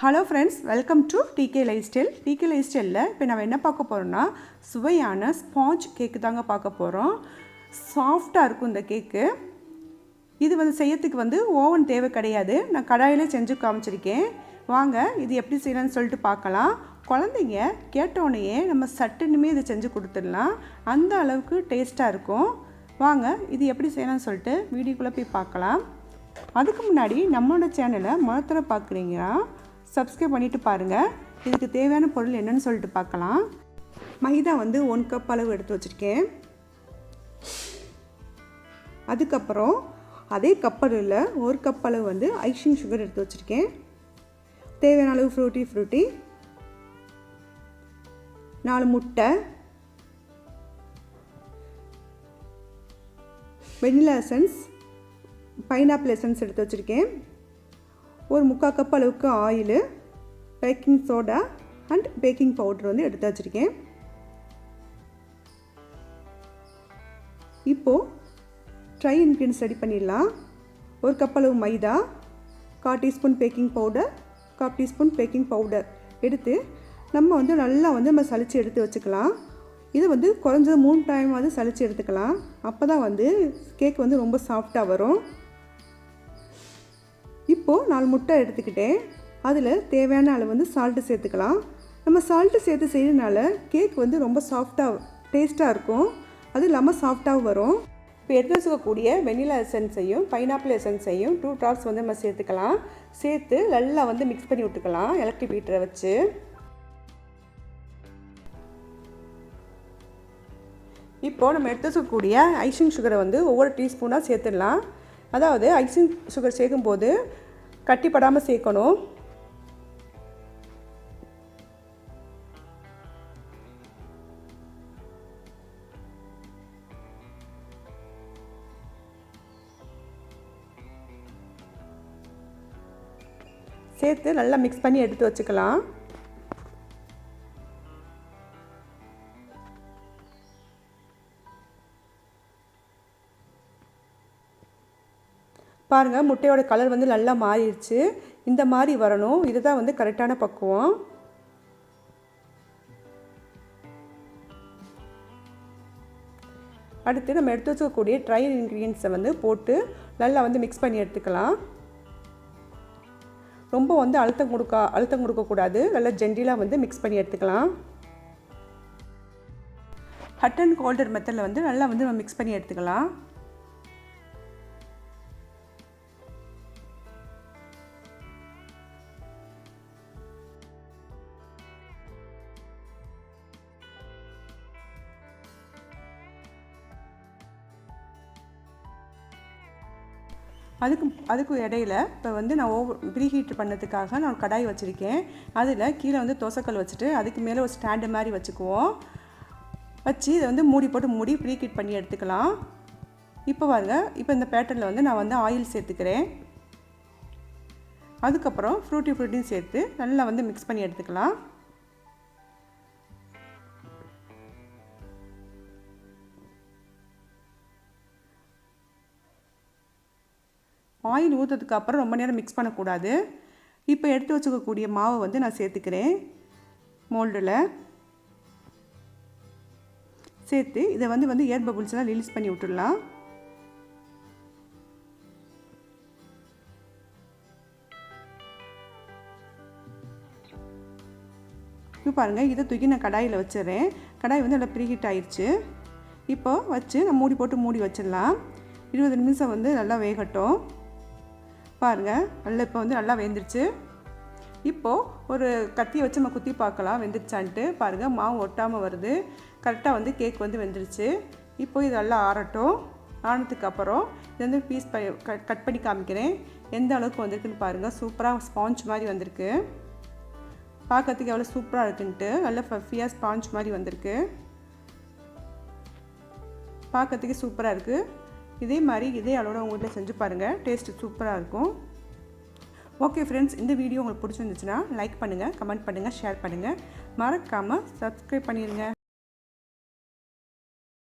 Hello friends welcome to DK lifestyle DK life ஸ்டைலில் இப்போ நம்ம என்ன பார்க்க போகிறோம்னா சுவையான ஸ்பாஞ்ச் கேக்கு தாங்க பார்க்க போகிறோம் சாஃப்டாக இருக்கும் இந்த கேக்கு இது வந்து செய்யறதுக்கு வந்து ஓவன் தேவை கிடையாது. நான் கடாயிலே செஞ்சு காமிச்சிருக்கேன். வாங்க இது எப்படி செய்யலாம்னு சொல்லிட்டு பார்க்கலாம். குழந்தைங்க கேட்டோடனேயே நம்ம சட்டுனுமே இதை செஞ்சு கொடுத்துடலாம். அந்த அளவுக்கு டேஸ்ட்டாக இருக்கும். வாங்க இது எப்படி செய்யலாம்னு சொல்லிட்டு வீடியோக்குள்ளே போய் பார்க்கலாம். அதுக்கு முன்னாடி நம்மளோட சேனலை மொத்தர பார்க்குறீங்கன்னா சப்ஸ்கிரைப் பண்ணிவிட்டு பாருங்கள் இதுக்கு தேவையான பொருள் என்னென்னு சொல்லிட்டு பார்க்கலாம். மைதா வந்து ஒன் கப் அளவு எடுத்து வச்சுருக்கேன். அதுக்கப்புறம் அதே கப்பலில் ஒரு கப் அளவு வந்து ஐஷிங் சுகர் எடுத்து வச்சுருக்கேன். தேவையான அளவு ஃப்ரூட்டி ஃப்ரூட்டி நாலு முட்டை. வெனிலா எசன்ஸ் பைனாப்பிள் எசன்ஸ் எடுத்து வச்சுருக்கேன். ஒரு முக்கால் கப் அளவுக்கு oil baking soda and baking powder வந்து எடுத்து வச்சுருக்கேன். இப்போது ட்ரை இன்க்ரீடியன்ஸ் ரெடி பண்ணிடலாம். ஒரு கப் அளவு மைதா கால் டீஸ்பூன் பேக்கிங் பவுடர் கால் டீஸ்பூன் பேக்கிங் பவுடர் எடுத்து நம்ம வந்து நல்லா வந்து நம்ம சளிச்சு எடுத்து வச்சுக்கலாம். இது வந்து குறைஞ்சது மூணு டைம் வந்து சளிச்சு எடுத்துக்கலாம். அப்போ தான் வந்து கேக் வந்து ரொம்ப சாஃப்டாக வரும். இப்போது நாலு முட்டை எடுத்துக்கிட்டேன். அதில் தேவையான அளவு வந்து சால்ட்டு சேர்த்துக்கலாம். நம்ம சால்ட்டு சேர்த்து செய்யறதுனால கேக் வந்து ரொம்ப சாஃப்டாக டேஸ்ட்டாக இருக்கும். அது இல்லாமல் சாஃப்டாகவும் வரும். இப்போ எடுத்து வச்சுக்கக்கூடிய வெனிலா எசன்ஸையும் பைனாப்பிள் எசன்ஸையும் டூ ட்ராப்ஸ் வந்து நம்ம சேர்த்துக்கலாம். சேர்த்து நல்லா வந்து மிக்ஸ் பண்ணி விட்டுக்கலாம். எலக்ட்ரிக் ஹீட்டரை வச்சு. இப்போது நம்ம எடுத்து வச்சுக்கக்கூடிய ஐசிங் சுகரை வந்து ஒவ்வொரு டீஸ்பூனாக சேர்த்துடலாம். அதாவது ஐசிங் சுகர் சேர்க்கும்போது கட்டிப்படாமல் சேர்க்கணும். சேர்த்து நல்லா மிக்ஸ் பண்ணி எடுத்து வச்சுக்கலாம். பாருங்கள் முட்டையோட கலர் வந்து நல்லா மாறிடுச்சு. இந்த மாதிரி வரணும். இதுதான் வந்து கரெக்டான பக்குவம். அடுத்து நம்ம எடுத்து வச்சுக்கக்கூடிய ட்ரை இன்க்ரீடியன்ஸை வந்து போட்டு நல்லா வந்து மிக்ஸ் பண்ணி எடுத்துக்கலாம். ரொம்ப வந்து அழுத்தம் கொடுக்க அழுத்தம் கொடுக்கக்கூடாது நல்லா ஜென்டிலாக வந்து மிக்ஸ் பண்ணி எடுத்துக்கலாம். ஹட் அண்ட் கோல்டர் மெத்தடில் வந்து நல்லா வந்து நம்ம மிக்ஸ் பண்ணி எடுத்துக்கலாம். அதுக்கு அதுக்கு இடையில இப்போ வந்து நான் ஓவர் ப்ரீஹீட் பண்ணதுக்காக நான் கடாய் வச்சுருக்கேன். அதில் கீழே வந்து தோசைக்கல் வச்சுட்டு அதுக்கு மேலே ஒரு ஸ்டாண்டு மாதிரி வச்சுக்குவோம். வச்சு இதை வந்து மூடி போட்டு மூடி ப்ரீ ஹீட் பண்ணி எடுத்துக்கலாம். இப்போ பாருங்க இப்போ இந்த பேட்டர்னில் வந்து நான் வந்து ஆயில் சேர்த்துக்கிறேன். அதுக்கப்புறம் ஃப்ரூட்டி ஃப்ரூட்டியும் சேர்த்து நல்லா வந்து மிக்ஸ் பண்ணி எடுத்துக்கலாம். ஆயில் ஊற்றதுக்கு அப்புறம் ரொம்ப நேரம் மிக்ஸ் பண்ணக்கூடாது. இப்போ எடுத்து வச்சுக்கக்கூடிய மாவை வந்து நான் சேர்த்துக்கிறேன். மோல்டில் சேர்த்து இதை வந்து வந்து ஏர் பபுள்ஸ்லாம் ரிலீஸ் பண்ணி விட்டுடலாம். இப்போ பாருங்கள் இதை தூக்கி நான் கடாயில் வச்சிடுறேன். கடாய் வந்து நல்லா ப்ரீஹீட் ஆயிடுச்சு இப்போது வச்சு நான் மூடி போட்டு மூடி வச்சிடலாம். இருபது நிமிஷம் வந்து நல்லா வேகட்டும். பாருங்கள் நல்லா இப்போ வந்து நல்லா வெந்துருச்சு. இப்போது ஒரு கத்தியை வச்சு நம்ம குத்தி பார்க்கலாம். வெந்துருச்சான்ட்டு. பாருங்கள் மாவு ஒட்டாமல் வருது. கரெக்டாக வந்து கேக் வந்து வெந்துருச்சு. இப்போ இது நல்லா ஆறட்டும். ஆனதுக்கு அப்புறம் இது வந்து பீஸ் ப கட் பண்ணி காமிக்கிறேன். எந்த அளவுக்கு வந்திருக்குன்னு பாருங்கள் சூப்பராக ஸ்பாஞ்ச் மாதிரி வந்திருக்கு. பார்க்கறதுக்கு எவ்வளோ சூப்பராக இருக்குன்ட்டு. நல்ல ஃபஃபியாக ஸ்பாஞ்ச் மாதிரி வந்திருக்கு. பார்க்கறதுக்கு சூப்பராக இருக்குது இதே மாதிரி இதே அளவோட உங்கள் வீட்டில் செஞ்சு பாருங்கள் டேஸ்ட்டு சூப்பராக இருக்கும். ஓகே ஃப்ரெண்ட்ஸ் இந்த வீடியோ உங்களுக்கு பிடிச்சிருந்துச்சுன்னா லைக் பண்ணுங்கள் கமெண்ட் பண்ணுங்கள் ஷேர் பண்ணுங்கள் மறக்காமல் சப்ஸ்கிரைப் பண்ணிடுங்க